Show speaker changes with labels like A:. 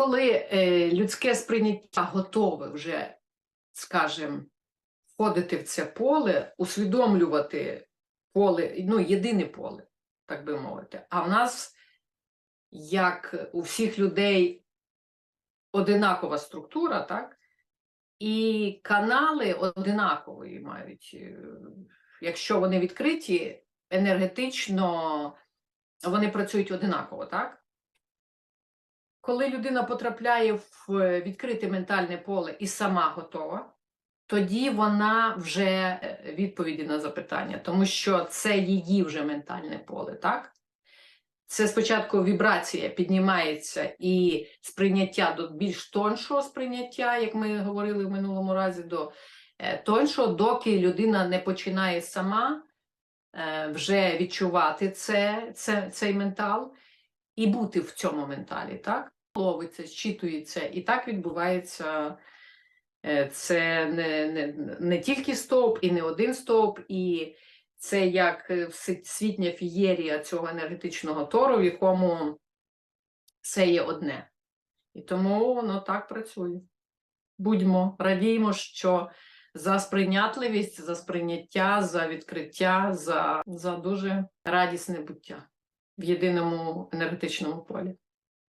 A: коли е, людське сприйняття готове вже, скажімо, входити в це поле, усвідомлювати поле, ну, єдине поле, так би мовити. А в нас, як у всіх людей, одинакова структура, так? І канали одинакової мають, е, якщо вони відкриті, енергетично вони працюють одинаково, так? Коли людина потрапляє в е, відкрите ментальне поле і сама готова, тоді вона вже е, відповіді на запитання, тому що це її вже ментальне поле, так? Це спочатку вібрація піднімається і сприйняття до більш тоншого сприйняття, як ми говорили в минулому разі, до е, тоншого, доки людина не починає сама вже відчувати це, це, цей ментал і бути в цьому менталі, так? Ловиться, зчитується, і так відбувається. Е, Це не, не, не тільки стовп, і не один стовп, і це як е, всесвітня фієрія цього енергетичного тору, в якому все є одне. І тому воно так працює. Будьмо, радіємо, що за сприйнятливість, за сприйняття, за відкриття, за, за дуже радісне буття в єдиному енергетичному полі.